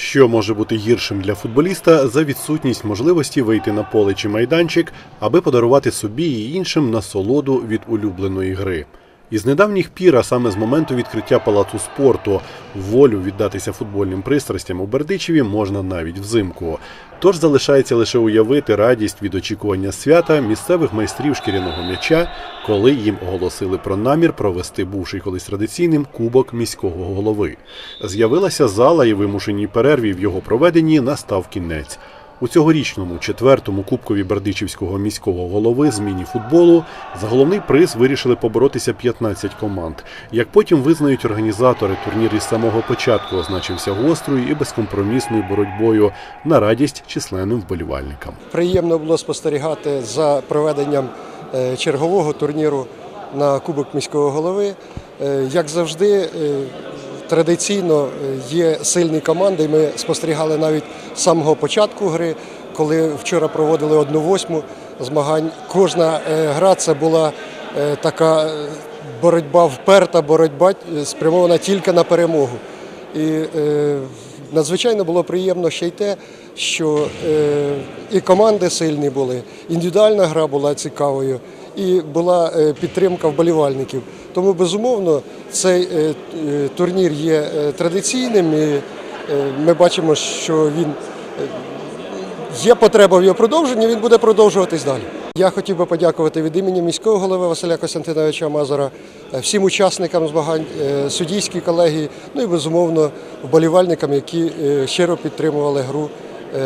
Що може бути гіршим для футболіста за відсутність можливості вийти на поле чи майданчик, аби подарувати собі і іншим насолоду від улюбленої гри. Із недавніх пір, а саме з моменту відкриття палацу спорту, волю віддатися футбольним пристрастям у Бердичеві можна навіть взимку. Тож залишається лише уявити радість від очікування свята місцевих майстрів шкіряного м'яча, коли їм оголосили про намір провести бувший колись традиційним кубок міського голови. З'явилася зала і вимушеній перерві в його проведенні настав кінець. У цьогорічному четвертому кубкові Бердичівського міського голови зміні футболу за головний приз вирішили поборотися 15 команд. Як потім визнають організатори, турнір із самого початку означився гострою і безкомпромісною боротьбою на радість численним вболівальникам. Приємно було спостерігати за проведенням е, чергового турніру на Кубок міського голови. Е, Як завжди, е, традиційно е, є сильні команди. Ми спостерігали навіть з самого початку гри, коли вчора проводили одну восьму змагань. Кожна е, гра це була е, така боротьба вперта, боротьба спрямована тільки на перемогу. І надзвичайно було приємно ще й те, що і команди сильні були, індивідуальна гра була цікавою, і була е, підтримка вболівальників. Тому, безумовно, цей е, е, турнір є традиційним, і ми бачимо, що він Є потреба в його продовженні, він буде продовжуватись далі. Я хотів би подякувати від імені міського голови Василя Костянтиновича Мазура, е, всім учасникам змагань, суддійській колегії, ну і безумовно вболівальникам, які щиро підтримували гру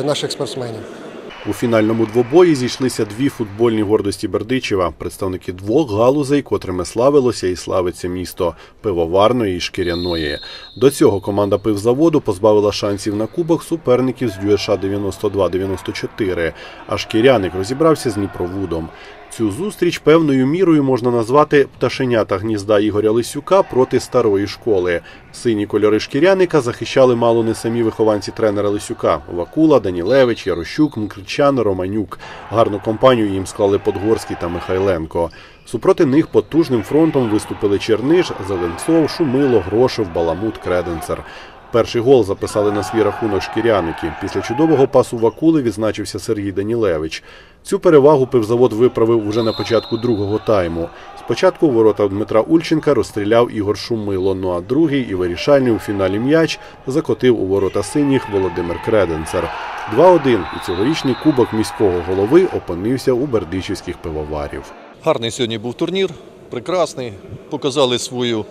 наших спортсменів. У фінальному двобої зійшлися дві футбольні гордості Бердичева, представники двох галузей, котрими славилося і славиться місто пивоварної і шкіряної. До цього команда пивзаводу позбавила шансів на кубок суперників з ДЮШ 92-94, а шкіряник розібрався з Дніпровудом. Цю зустріч певною мірою можна назвати пташенята гнізда Ігоря Лисюка проти старої школи. Сині кольори шкіряника захищали мало не самі вихованці тренера Лисюка Вакула, Данілевич, Ярощук, Мкричан, Романюк. Гарну компанію їм склали Подгорський та Михайленко. Супроти них потужним фронтом виступили Черниш, Зеленцов, Шумило, Грошев, Баламут, Креденцер. Перший гол записали на свій рахунок шкіряники. Після чудового пасу Вакули відзначився Сергій Данілевич. Цю перевагу пивзавод виправив уже на початку другого тайму. Спочатку ворота Дмитра Ульченка розстріляв Ігор Шумило, ну а другий і вирішальний у фіналі м'яч закотив у ворота синіх Володимир Креденцер. 2-1 і цьогорічний кубок міського голови опинився у бердичівських пивоварів. Гарний сьогодні був турнір, прекрасний. Показали свою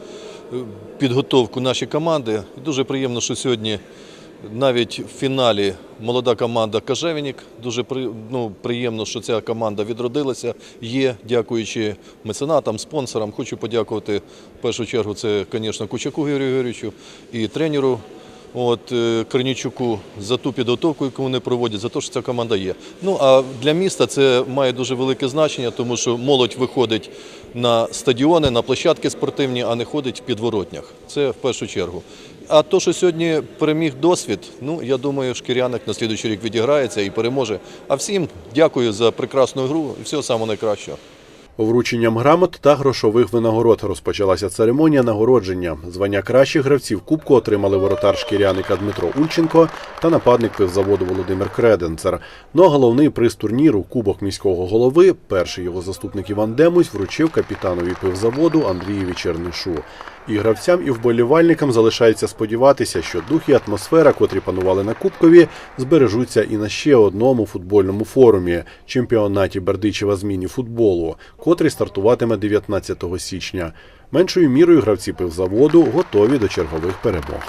підготовку наші команди. І Дуже приємно, що сьогодні навіть в фіналі молода команда Кажевінік. Дуже при- ну, приємно, що ця команда відродилася. Є, дякуючи меценатам, спонсорам. Хочу подякувати в першу чергу, це, звісно, Кучаку Георгію Георгійовичу і тренеру. От е, Корнічуку за ту підготовку, яку вони проводять, за те, що ця команда є. Ну а для міста це має дуже велике значення, тому що молодь виходить на стадіони, на площадки спортивні, а не ходить в підворотнях. Це в першу чергу. А то, що сьогодні переміг досвід, ну я думаю, шкіряник на слідуючий рік відіграється і переможе. А всім дякую за прекрасну гру і всього найкращого. Врученням грамот та грошових винагород розпочалася церемонія нагородження. Звання кращих гравців Кубку отримали воротар шкіряника Дмитро Ульченко та нападник пивзаводу Володимир Креденцер. Ну а головний приз турніру Кубок міського голови, перший його заступник Іван Демусь вручив капітанові пивзаводу Андрієві Чернишу. І гравцям, і вболівальникам залишається сподіватися, що дух і атмосфера, котрі панували на Кубкові, збережуться і на ще одному футбольному форумі чемпіонаті Бердичева зміні футболу, котрий стартуватиме 19 січня. Меншою мірою гравці пивзаводу готові до чергових перемог.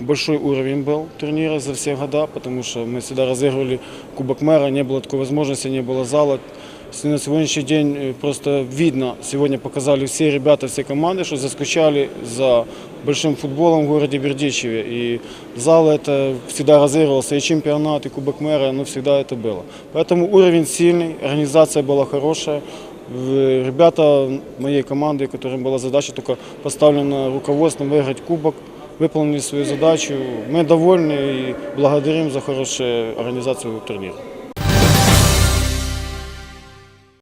Большой уровень был турнира за все года, потому что мы всегда разыгрывали Кубок мэра, не было такой возможности, не было зала. С- На сегодняшний день э, просто видно, сегодня показали все ребята, все команды, что заскучали за большим футболом в городе Бердичеве. И зал это всегда разыгрывался, и чемпионат, и Кубок мэра, ну всегда это было. Поэтому уровень сильный, организация была хорошая. В- Ребята моей команды, которым была задача только поставлена руководством выиграть кубок, выполнили свою задачу. Мы довольны и благодарим за хорошую организацию турнира.